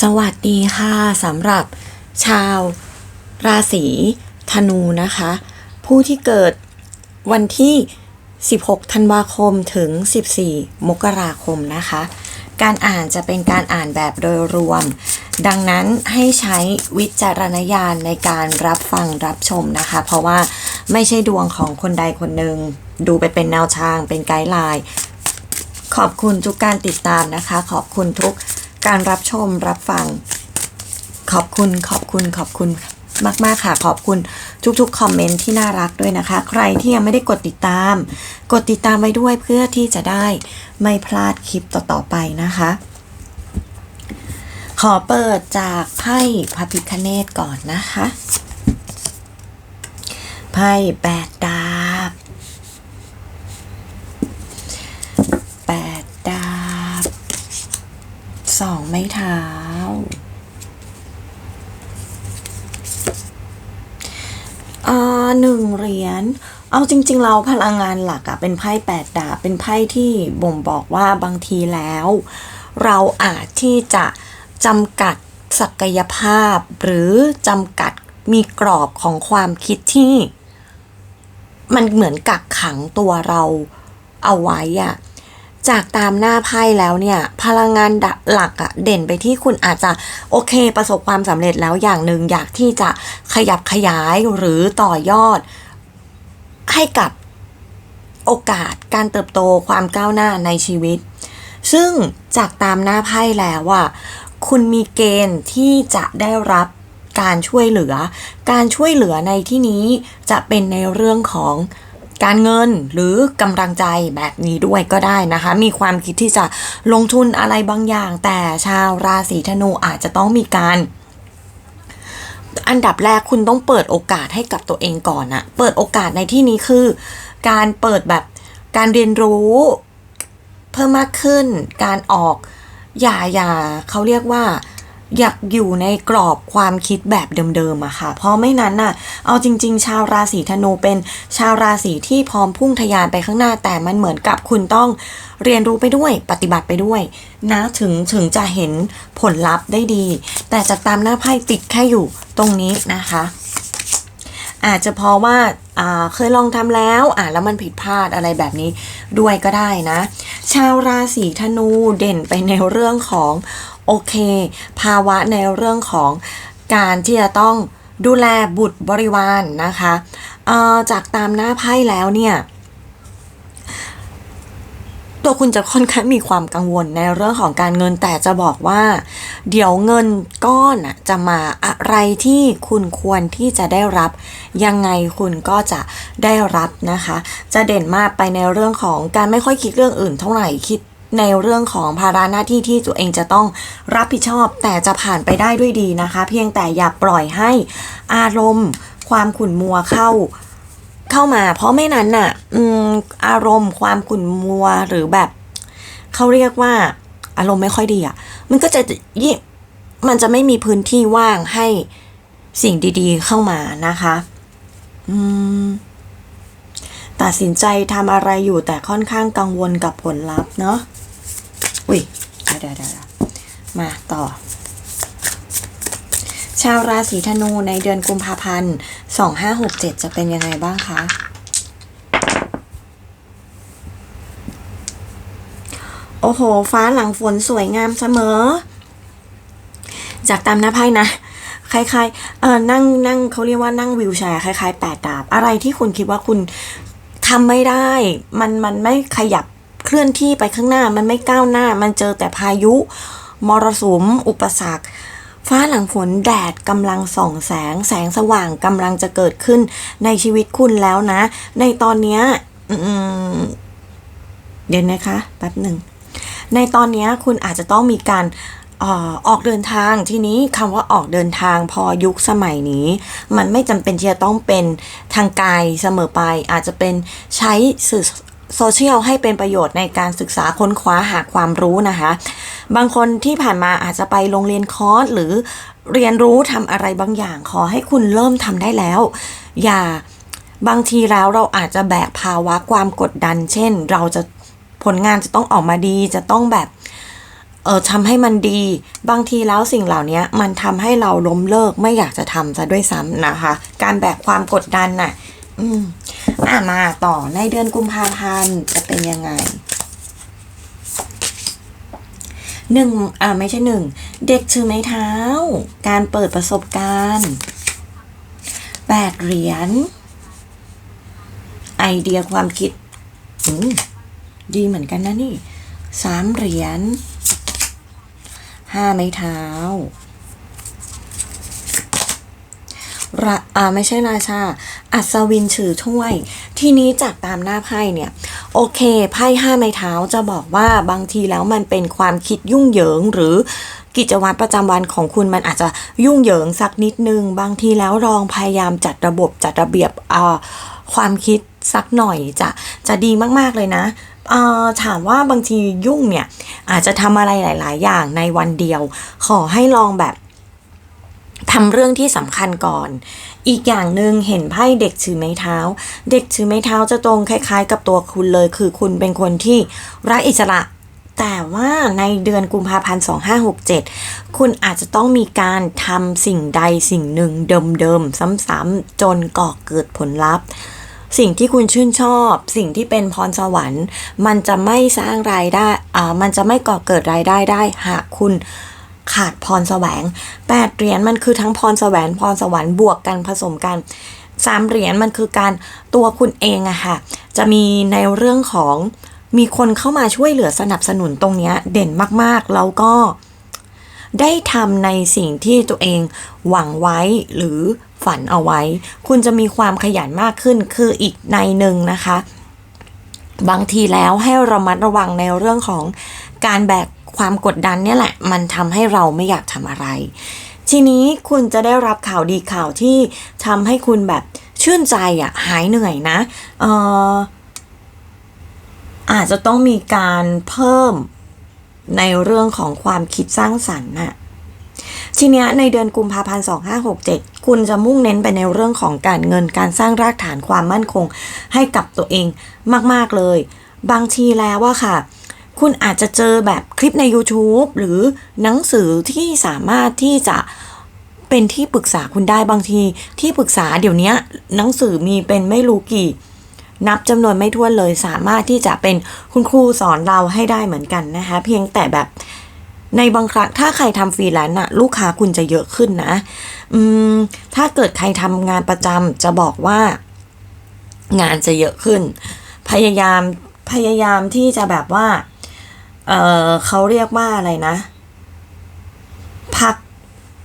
สวัสดีค่ะสำหรับชาวราศีธนูนะคะ ผู้ที่เกิดวันที่ 16 ธันวาคมถึง 14 มกราคมนะคะ การอ่านจะเป็นการอ่านแบบโดยรวม ดังนั้นให้ใช้วิจารณญาณในการรับฟังรับชมนะคะ เพราะว่าไม่ใช่ดวงของคนใดคนหนึ่ง ดูไปเป็นแนวทางเป็นไกด์ไลน์ ขอบคุณทุกการติดตามนะคะ ขอบคุณทุก การรับชมรับฟัง ขอบคุณขอบคุณขอบคุณมาก ๆ ค่ะ ขอบคุณทุกๆ คอมเมนต์ที่น่ารักด้วยนะคะ ใครที่ยังไม่ได้กดติดตาม กดติดตามไว้ด้วยเพื่อที่จะได้ไม่พลาดคลิปต่อ ๆ ไปนะคะ ขอเปิดจากไพ่พระพิคเนตก่อนนะคะ ไพ่แปดดาบแปดดาบ สองไม้เท้า อ่าหนึ่งเหรียญ เอาจริง ๆ เราพลังงานหลักอะเป็นไพ่แปดดาบ เป็นไพ่ที่บ่งบอกว่าบางทีแล้ว เราอาจที่จะจำกัดศักยภาพ หรือจำกัดมีกรอบของความคิดที่ มันเหมือนกักขังตัวเราเอาไว้อะ จากตามหน้าไพ่แล้วเนี่ย พลังงานหลักอะเด่นไปที่คุณอาจจะโอเคประสบความสำเร็จแล้วอย่างหนึ่งอยากที่จะขยับขยายหรือต่อยอด ให้กับโอกาสการเติบโตความก้าวหน้าในชีวิต ซึ่งจากตามหน้าไพ่แล้วอะคุณมีเกณฑ์ที่จะได้รับการช่วยเหลือ การช่วยเหลือในที่นี้จะเป็นในเรื่องของ การเงินหรือกำลังใจแบบนี้ด้วยก็ได้นะคะ มีความคิดที่จะลงทุนอะไรบางอย่าง แต่ชาวราศีธนูอาจจะต้องมีการอันดับแรกคุณต้องเปิดโอกาสให้กับตัวเองก่อนอะเปิดโอกาสในที่นี้คือ การเปิดแบบการเรียนรู้ เพิ่มมากขึ้น การออก อย่าอย่าเขาเรียกว่า อยากอยู่ในกรอบความคิดแบบเดิมๆอะค่ะ เพราะไม่นั้นน่ะ เอาจริง ๆ ชาวราศีธนูเป็นชาวราศีที่พร้อมพุ่งทะยานไปข้างหน้า แต่มันเหมือนกับคุณต้องเรียนรู้ไปด้วยปฏิบัติไปด้วยนะถึงถึงจะเห็นผลลัพธ์ได้ดี แต่จากตามหน้าไพ่ติดแค่อยู่ตรงนี้นะคะ อาจจะเพราะว่าอ่าเคยลองทำแล้วอ่าแล้วมันผิดพลาดอะไรแบบนี้ด้วยก็ได้นะ ชาวราศีธนูเด่นไปในเรื่องของ โอเค ภาวะในเรื่องของการที่จะต้องดูแลบุตรบริวารนนะคะจากตามหน้าไพ่แล้วเนี่ยตัวคุณจะค่อนข้างมีความกังวลในเรื่องของการเงินแต่จะบอกว่า เดี๋ยวเงินก้อนจะมาอะไรที่คุณควรที่จะได้รับ ยังไงคุณก็จะได้รับนะคะ จะเด่นมากไปในเรื่องของการไม่ค่อยคิดเรื่องอื่นเท่าไหร่คิด ในเรื่องของภาระหน้าที่ที่ตัวเองจะต้องรับผิดชอบ แต่จะผ่านไปได้ด้วยดีนะคะ เพียงแต่อย่าปล่อยให้อารมณ์ ความขุ่นมัวเข้าเข้ามา เพราะไม่นั้นน่ะออารมณ์ความขุ่นมัวหรือแบบเขาเรียกว่าอารมณ์ไม่ค่อยดีอะ มันก็จะยิ่งมันจะไม่มีพื้นที่ว่างให้สิ่งดี ๆ เข้ามานะคะอืมตัดสินใจทำอะไรอยู่แต่ค่อนข้างกังวลกับผลลัพธ์เนาะ อุ้ยเดี๋ยวเดี๋ยวมาต่อ ชาวราศีธนูในเดือนกุมภาพันธ์2567จะเป็นยังไงบ้างคะโอ้โห ฟ้าหลังฝนสวยงามเสมอ จากตามหน้าไพ่นะ คล้ายๆเออนั่งนั่งเขาเรียกว่านั่งวิวแชร์คล้ายๆแปดดาบ อะไรที่คุณคิดว่าคุณทำไม่ได้ มันมันไม่ขยับ เคลื่อนที่ไปข้างหน้ามันไม่ก้าวหน้า มันเจอแต่พายุ มรสุม อุปสรรค ฟ้าหลังฝนแดดกำลังส่องแสง แสงสว่างกำลังจะเกิดขึ้นในชีวิตคุณแล้วนะ ในตอนนี้เดี๋ยวนะคะแป๊บหนึ่ง ในตอนนี้คุณอาจจะต้องมีการออออกเดินทางทีนี้คำว่าออกเดินทางพอยุคสมัยนี้ มันไม่จำเป็นที่จะต้องเป็นทางกายเสมอไป อาจจะเป็นใช้สื่อ โซเชียลให้เป็นประโยชน์ในการศึกษาค้นคว้าหาความรู้นะคะ บางคนที่ผ่านมาอาจจะไปโรงเรียนคอร์สหรือเรียนรู้ทำอะไรบางอย่างขอให้คุณเริ่มทำได้แล้ว อย่าบางทีแล้วเราอาจจะแบกภาวะความกดดัน เช่น เราจะผลงานจะต้องออกมาดี จะต้องแบบเออทำให้มันดี บางทีแล้วสิ่งเหล่านี้มันทำให้เราล้มเลิกไม่อยากจะทำซะด้วยซ้ำนะคะ การแบกความกดดันน่ะ อืมอะมาต่อในเดือนกุมภาพันธ์จะเป็นยังไงหนึ่งอ่าไม่ใช่หนึ่ง เด็กถือไม้เท้า การเปิดประสบการณ์แปดเหรียญ ไอเดียความคิดอืมดีเหมือนกันนะนี่สามเหรียญห้าไม้เท้า ระอ่าไม่ใช่ราชา อัศวินถือถ้วย ทีนี้จากตามหน้าไพ่เนี่ย โอเคไพ่ห้าไม้เท้าจะบอกว่าบางทีแล้วมันเป็นความคิดยุ่งเหยิงหรือกิจวัตรประจำวันของคุณมันอาจจะยุ่งเหยิงสักนิดนึง บางทีแล้วลองพยายามจัดระบบจัดระเบียบอ่าความคิดสักหน่อยจะจะดีมากๆเลยนะถามว่าบางทียุ่งเนี่ย อาจจะทำอะไรหลาย ๆ อย่างในวันเดียว ขอให้ลองแบบ ทำเรื่องที่สำคัญก่อน อีกอย่างหนึ่งเห็นไพ่เด็กถือไม้เท้า เด็กถือไม้เท้าจะตรงคล้ายๆ กับตัวคุณเลย คือคุณเป็นคนที่รักอิสระ แต่ว่าในเดือนกุมภาพันธ์ 2567 คุณอาจจะต้องมีการทำสิ่งใดสิ่งหนึ่งเดิมๆซ้ำๆจนก่อเกิดผลลัพธ์สิ่งที่คุณชื่นชอบ สิ่งที่เป็นพรสวรรค์ มันจะไม่สร้างรายได้อ่ามันจะไม่ก่อเกิดรายได้ได้ หากคุณ ขาดพรแสวงแปดเหรียญมันคือทั้งพรแสวงพรสวรรค์บวกกันผสมกันสามเหรียญมันคือการตัวคุณเองอะค่ะ จะมีในเรื่องของมีคนเข้ามาช่วยเหลือสนับสนุนตรงนี้เด่นมากๆ แล้วก็ได้ทำในสิ่งที่ตัวเองหวังไว้หรือฝันเอาไว้ คุณจะมีความขยันมากขึ้นคืออีกในหนึ่งนะคะ บางทีแล้วให้ระมัดระวังในเรื่องของการแบก ความกดดันเนี่ยแหละ มันทำให้เราไม่อยากทำอะไร ทีนี้คุณจะได้รับข่าวดีข่าวที่ทำให้คุณแบบชื่นใจอะ่ะหายเหนื่อยนะเอออาจจะต้องมีการเพิ่มในเรื่องของความคิดสร้างสรรค์น่ะทีเนี้ยในเดือนกุมภาพันธ์2567 คุณจะมุ่งเน้นไปในเรื่องของการเงินการสร้างรากฐานความมั่นคงให้กับตัวเองมาก ๆ เลย บางทีแล้วว่าค่ะ คุณอาจจะเจอแบบคลิปใน YouTube หรือหนังสือที่สามารถที่จะเป็นที่ปรึกษาคุณได้บางที ที่ปรึกษาเดี๋ยวนี้หนังสือมีเป็นไม่รู้กี่ นับจำนวนไม่ถ้วนเลยสามารถที่จะเป็นคุณครูสอนเราให้ได้เหมือนกันนะคะ เพียงแต่แบบในบางครั้งถ้าใครทำฟรีแลนซ์น่ะลูกค้าคุณจะเยอะขึ้นนะ อืม ถ้าเกิดใครทำงานประจำจะบอกว่า งานจะเยอะขึ้น พยายามพยายามที่จะแบบว่า เออเขาเรียกว่าอะไรนะ พัก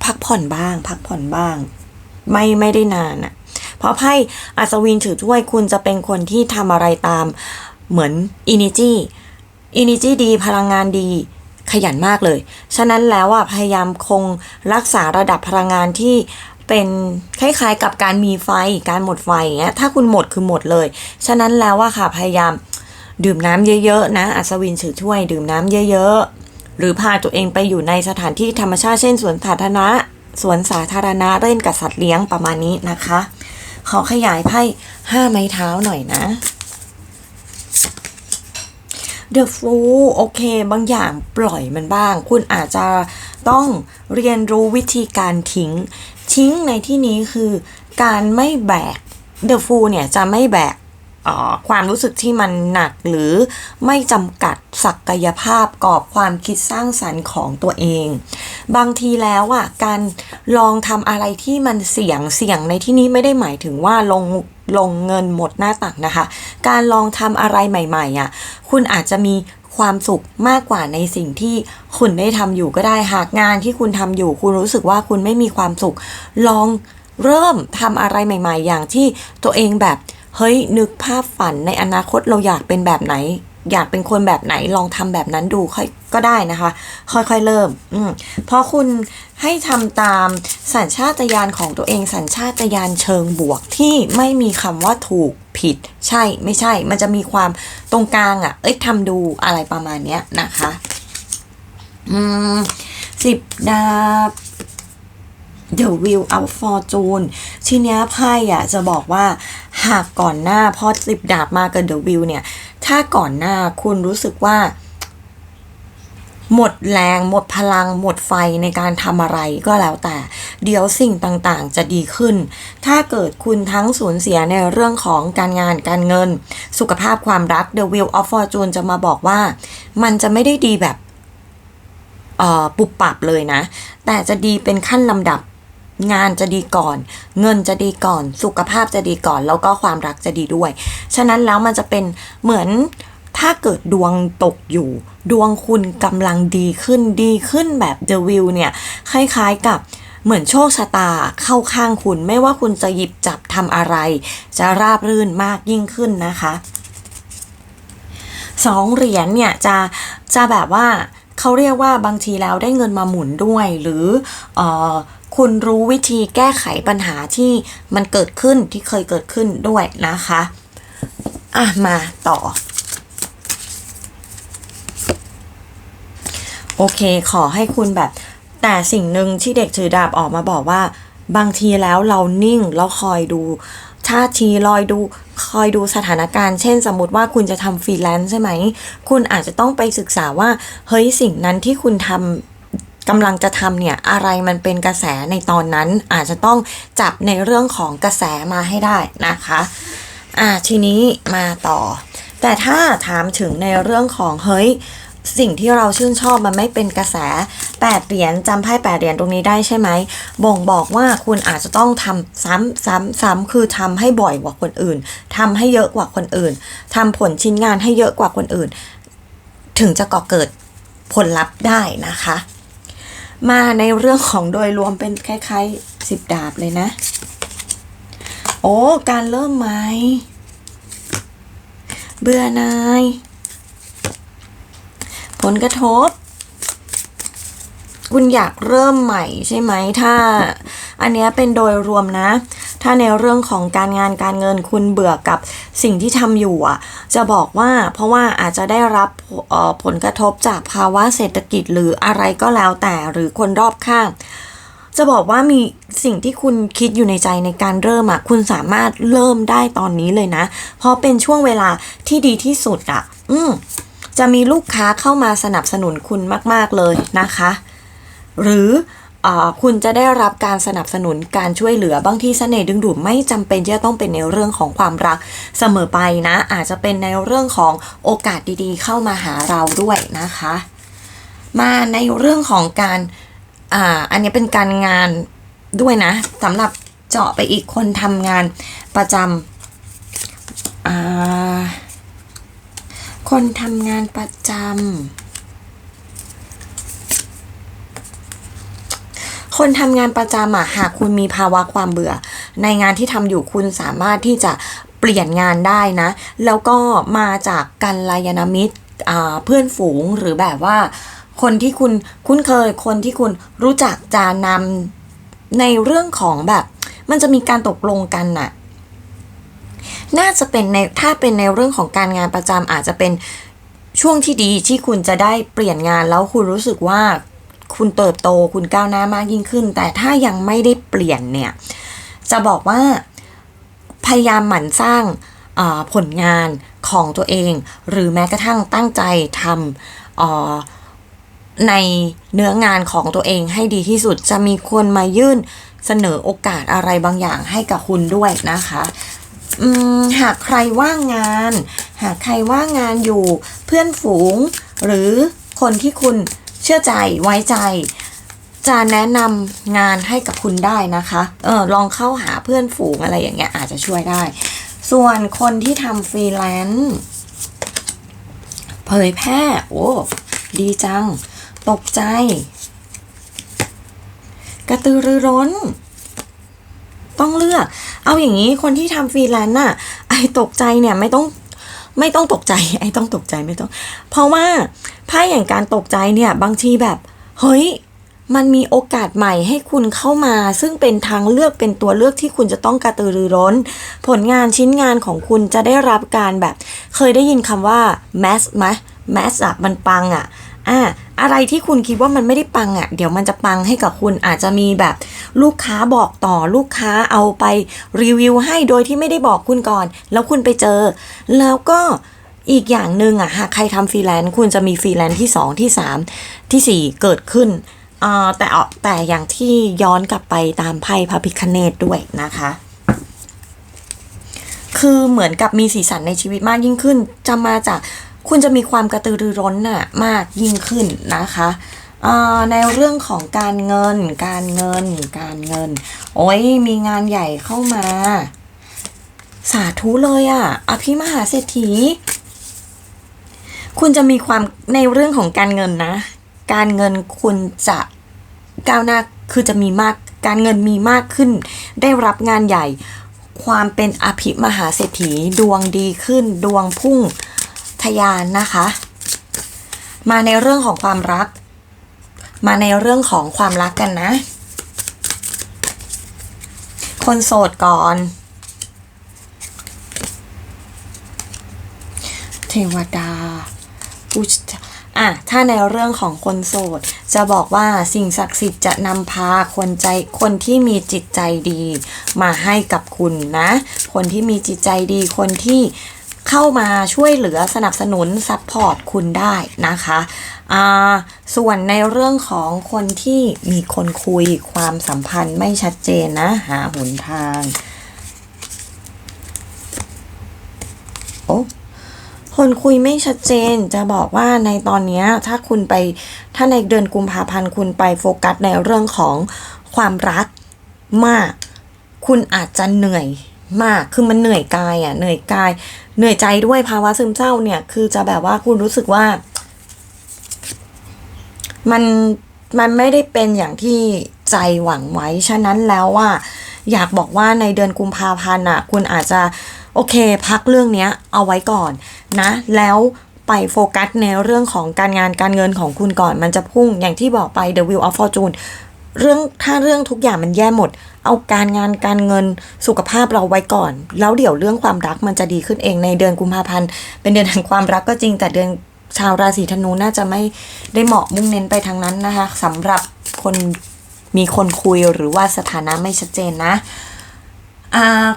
พักผ่อนบ้าง พักผ่อนบ้าง ไม่ไม่ได้นานอะเพราะไพ่อัศวินถือถ้วยคุณจะเป็นคนที่ทำอะไรตามเหมือนอินิจีอินิจีดีพลังงานดีขยันมากเลย ฉะนั้นแล้วอะพยายามคงรักษาระดับพลังงานที่เป็นคล้ายๆกับการมีไฟ การหมดไฟเงี้ย ถ้าคุณหมดคือหมดเลย ฉะนั้นแล้วอะค่ะพยายาม ดื่มน้ำเยอะๆนะ อัศวินถือถ้วยดื่มน้ำเยอะๆ หรือพาตัวเองไปอยู่ในสถานที่ธรรมชาติเช่นสวนสาธารณะสวนสาธารณะเล่นกับสัตว์เลี้ยงประมาณนี้นะคะ ขอขยายไพ่ห้าไม้เท้าหน่อยนะเดอะฟูโอเค บางอย่างปล่อยมันบ้าง คุณอาจจะต้องเรียนรู้วิธีการทิ้ง ทิ้งในที่นี้คือการไม่แบกเดอะฟูเนี่ยจะไม่แบก ความรู้สึกที่มันหนักหรือไม่จำกัดศักยภาพกรอบความคิดสร้างสรรค์ของตัวเอง บางทีแล้วอะการลองทำอะไรที่มันเสี่ยงเสี่ยงในที่นี้ไม่ได้หมายถึงว่าลงลงเงินหมดหน้าตักนะคะ การลองทำอะไรใหม่ๆอะคุณอาจจะมีความสุขมากกว่าในสิ่งที่คุณได้ทำอยู่ก็ได้หากงานที่คุณทำอยู่ คุณรู้สึกว่าคุณไม่มีความสุข ลองเริ่มทำอะไรใหม่ ๆ อย่างที่ตัวเองแบบ เฮ้ยนึกภาพฝันในอนาคตเราอยากเป็นแบบไหน อยากเป็นคนแบบไหนลองทำแบบนั้นดูค่อยก็ได้นะคะ ค่อยๆเริ่มอืมเพราะคุณให้ทำตามสัญชาตญาณของตัวเองสัญชาตญาณเชิงบวกที่ไม่มีคำว่าถูกผิด ใช่ไม่ใช่ มันจะมีความตรงกลางอะ่ะ เอ้ยทำดูอะไรประมาณเนี้ยนะคะ อืมสิบดาบ The Wheel of Fortune ทีเนี้ยไพ่อะจะบอกว่าหากก่อนหน้าพอสิบดาบมากับ The Wheel เนี่ย ถ้าก่อนหน้าคุณรู้สึกว่า หมดแรง หมดพลัง หมดไฟในการทำอะไรก็แล้วแต่ เดี๋ยวสิ่งต่างๆ จะดีขึ้น ถ้าเกิดคุณทั้งสูญเสียในเรื่องของการงานการเงิน สุขภาพความรัก The Wheel of Fortune จะมาบอกว่า มันจะไม่ได้ดีแบบปุบปับเลยนะ แต่จะดีเป็นขั้นลำดับ งานจะดีก่อน เงินจะดีก่อน สุขภาพจะดีก่อน แล้วก็ความรักจะดีด้วย ฉะนั้นแล้วมันจะเป็นเหมือนถ้าเกิดดวงตกอยู่ ดวงคุณกำลังดีขึ้นดีขึ้นแบบ The Wheel เนี่ย คล้ายๆกับเหมือนโชคชะตาเข้าข้างคุณไม่ว่าคุณจะหยิบจับทำอะไร จะราบรื่นมากยิ่งขึ้นนะคะสองเหรียญเนี่ยจะจะแบบว่าเขาเรียกว่าบางทีแล้วได้เงินมาหมุนด้วยหรือเออ คุณรู้วิธีแก้ไขปัญหาที่มันเกิดขึ้นที่เคยเกิดขึ้นด้วยนะคะ อะ มาต่อ โอเค ขอให้คุณแบบ แต่สิ่งหนึ่งที่เด็กถือดาบออกมาบอกว่า บางทีแล้วเรานิ่งแล้วคอยดูท่าทีลอยดูคอยดูสถานการณ์ เช่น สมมติว่าคุณจะทำฟรีแลนซ์ใช่ไหม คุณอาจจะต้องไปศึกษาว่า เฮ้ยสิ่งนั้นที่คุณทำ กำลังจะทำเนี่ยอะไรมันเป็นกระแสในตอนนั้น อาจจะต้องจับในเรื่องของกระแสมาให้ได้นะคะอ่าทีนี้มาต่อ แต่ถ้าถามถึงในเรื่องของเฮ้ยสิ่งที่เราชื่นชอบมันไม่เป็นกระแสแปดเหรียญจำไพ่แปดเหรียญตรงนี้ได้ใช่ไหม บ่งบอกว่าคุณอาจจะต้องทำซ้ำซ้ำซ้ำคือทำให้บ่อยกว่าคนอื่นทำให้เยอะกว่าคนอื่นทำผลชิ้นงานให้เยอะกว่าคนอื่น ถึงจะก่อเกิดผลลัพธ์ได้นะคะ มาในเรื่องของโดยรวมเป็นคล้ายๆสิบดาบเลยนะ โอ้ การเริ่มไหมเบื่อนาย ผลกระทบ คุณอยากเริ่มใหม่ใช่ไหม ถ้า อันเนี้ยเป็นโดยรวมนะ ถ้าในเรื่องของการงานการเงินคุณเบื่อกับสิ่งที่ทำอยู่อะจะบอกว่าเพราะว่าอาจจะได้รับผลกระทบจากภาวะเศรษฐกิจหรืออะไรก็แล้วแต่หรือคนรอบข้างจะบอกว่ามีสิ่งที่คุณคิดอยู่ในใจในการเริ่มอะคุณสามารถเริ่มได้ตอนนี้เลยนะ เพราะเป็นช่วงเวลาที่ดีที่สุดอะอืมจะมีลูกค้าเข้ามาสนับสนุนคุณมาก ๆเลยนะคะ หรือ คุณจะได้รับการสนับสนุนการช่วยเหลือบางทีเสน่ห์ดึงดูดไม่จำเป็นที่จะต้องเป็นในเรื่องของความรักเสมอไปนะ อาจจะเป็นในเรื่องของโอกาสดีๆ เข้ามาหาเราด้วยนะคะ มาในเรื่องของการอ่าอันนี้เป็นการงานด้วยนะสำหรับเจาะไปอีกคนทำงานประจำอ่าคนทำงานประจำ คนทำงานประจำอะหากคุณมีภาวะความเบื่อ ในงานที่ทำอยู่คุณสามารถที่จะเปลี่ยนงานได้นะ แล้วก็มาจากการลายนามิตรเพื่อนฝูงหรือแบบว่าคนที่คุณคุ้นเคยคนที่คุณรู้จักจะนำในเรื่องของแบบ มันจะมีการตกลงกันน่ะ น่าจะเป็นในถ้าเป็นในเรื่องของการงานประจำอาจจะเป็นช่วงที่ดีที่คุณจะได้เปลี่ยนงานแล้วคุณรู้สึกว่า คุณเติบโตคุณก้าวหน้ามากยิ่งขึ้น แต่ถ้ายังไม่ได้เปลี่ยนเนี่ย จะบอกว่าพยายามหมั่นสร้างาผลงานของตัวเอง หรือแม้กระทั่งตั้งใจทำในเนื้องานของตัวเองให้ดีที่สุดจะมีคนมายื่นเสนอโอกาสอะไรบางอย่างให้กับคุณด้วยนะคะหากใครว่างงาน หากใครว่างงานอยู่เพื่อนฝูง หรือคนที่คุณ เชื่อใจไว้ใจ จะแนะนำงานให้กับคุณได้นะคะเออลองเข้าหาเพื่อนฝูงอะไรอย่างเงี้ยอาจจะช่วยได้ ส่วนคนที่ทำฟรีแลนซ์เผยแพร่โอ้ดีจัง ตกใจ กระตือรือร้น ต้องเลือก เอาอย่างนี้คนที่ทำฟรีแลนซ์น่ะไอ้ตกใจเนี่ยไม่ต้อง ไม่ต้องตกใจไอ้ต้องตกใจไม่ต้อง เพราะว่าไพ่อย่างการตกใจเนี่ยบางทีแบบเฮ้ยมันมีโอกาสใหม่ให้คุณเข้ามา ซึ่งเป็นทางเลือกเป็นตัวเลือกที่คุณจะต้องกระตือรือร้น ผลงานชิ้นงานของคุณจะได้รับการแบบ เคยได้ยินคำว่า mass ไหม mass อะมันปังอะ อ่าอะไรที่คุณคิดว่ามันไม่ได้ปังอะ่ะ เดี๋ยวมันจะปังให้กับคุณอาจจะมีแบบลูกค้าบอกต่อลูกค้าเอาไปรีวิวให้โดยที่ไม่ได้บอกคุณก่อน แล้วคุณไปเจอ แล้วก็อีกอย่างหนึ่งอะหากใครทำฟรีแลนซ์คุณจะมีฟรีแลนซ์ที่สองที่สามที่สี่เกิดขึ้นอ่าแต่แต่อย่างที่ย้อนกลับไปตามไพ่พระพิคเนตด้วยนะคะ คือเหมือนกับมีสีสันในชีวิตมากยิ่งขึ้นจะมาจาก คุณจะมีความกระตือรือร้นน่ะมากยิ่งขึ้นนะคะในเรื่องของการเงิน การเงิน การเงิน โอ้ยมีงานใหญ่เข้ามา สาธุเลยอะ่ะ อภิมหาเศรษฐี คุณจะมีความในเรื่องของการเงินนะ การเงินคุณจะก้าวหน้า คือจะมีมาก การเงินมีมากขึ้น ได้รับงานใหญ่ ความเป็นอภิมหาเศรษฐี ดวงดีขึ้น ดวงพุ่ง ทะยานนะคะ มาในเรื่องของความรัก มาในเรื่องของความรักกันนะ คนโสดก่อนเทวดาอุชอะถ้าในเรื่องของคนโสด จะบอกว่าสิ่งศักดิ์สิทธิ์จะนำพาคนใจคนที่มีจิตใจดี มาให้กับคุณนะ คนที่มีจิตใจดีคนที่ เข้ามาช่วยเหลือสนับสนุนซัพพอร์ตคุณได้นะคะส่วนในเรื่องของคนที่มีคนคุยความสัมพันธ์ไม่ชัดเจนนะหาหนทางโอ้คนคุยไม่ชัดเจนจะบอกว่าในตอนนี้ถ้าคุณไปถ้าในเดือนกุมภาพันธ์คุณไปโฟกัสในเรื่องของความรักมาก คุณอาจจะเหนื่อยมากคือมันเหนื่อยกายอะเหนื่อยกาย เหนื่อยใจด้วยภาวะซึมเศร้าเนี่ย คือจะแบบว่าคุณรู้สึกว่า มันมันไม่ได้เป็นอย่างที่ใจหวังไว้ ฉะนั้นแล้วว่า อยากบอกว่าในเดือนกุมภาพันธ์อะ คุณอาจจะโอเค พักเรื่องเนี้ยเอาไว้ก่อนนะ แล้วไปโฟกัสในเรื่องของการงานการเงินของคุณก่อนมันจะพุ่งอย่างที่บอกไป The Wheel of Fortune เรื่องถ้าเรื่องทุกอย่างมันแย่หมด เอาการงานการเงินสุขภาพเราไว้ก่อน แล้วเดี๋ยวเรื่องความรักมันจะดีขึ้นเองในเดือนกุมภาพันธ์ เป็นเดือนแห่งความรักก็จริง แต่เดือนชาวราศีธนูน่าจะไม่ได้เหมาะมุ่งเน้นไปทางนั้นนะคะสำหรับคนมีคนคุยหรือว่าสถานะไม่ชัดเจนนะ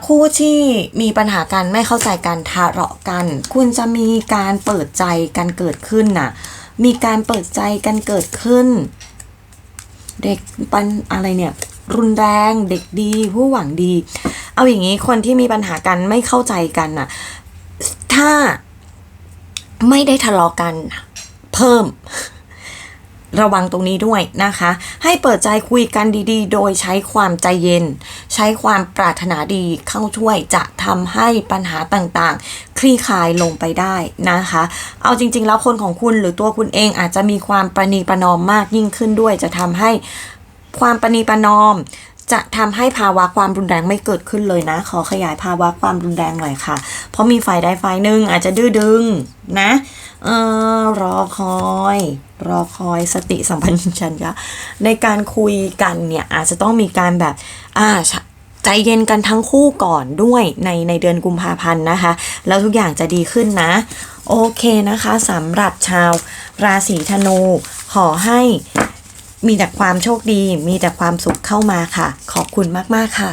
คู่ที่มีปัญหากันไม่เข้าใจกันทะเลาะกัน คุณจะมีการเปิดใจกันเกิดขึ้นน่ะ มีการเปิดใจกันเกิดขึ้น เด็กปันอะไรเนี่ย รุนแรงเด็กดีผู้หวังดี เอาอย่างนี้คนที่มีปัญหากันไม่เข้าใจกันน่ะ ถ้าไม่ได้ทะเลาะกันเพิ่มระวังตรงนี้ด้วยนะคะ ให้เปิดใจคุยกันดีๆ โดยใช้ความใจเย็น ใช้ความปรารถนาดีเข้าช่วยจะทำให้ปัญหาต่างๆ คลี่คลายลงไปได้นะคะ เอาจริง ๆ แล้วคนของคุณหรือตัวคุณเองอาจจะมีความประนีประนอมมากยิ่งขึ้นด้วย จะทำให้ ความประนีประนอม จะทำให้ภาวะความรุนแรงไม่เกิดขึ้นเลยนะ ขอขยายภาวะความรุนแรงหน่อยค่ะ เพราะมีฝ่ายใดฝ่ายหนึ่งอาจจะดื้อดึงนะเออรอคอย รอคอยสติสัมปชัญญะในการคุยกันเนี่ยอาจจะต้องมีการแบบอ่าใจเย็นกันทั้งคู่ก่อนด้วยในในเดือนกุมภาพันธ์นะคะ แล้วทุกอย่างจะดีขึ้นนะ โอเคนะคะสำหรับชาวราศีธนู ขอให้ มีแต่ความโชคดี มีแต่ความสุขเข้ามาค่ะ ขอบคุณมาก ๆ ค่ะ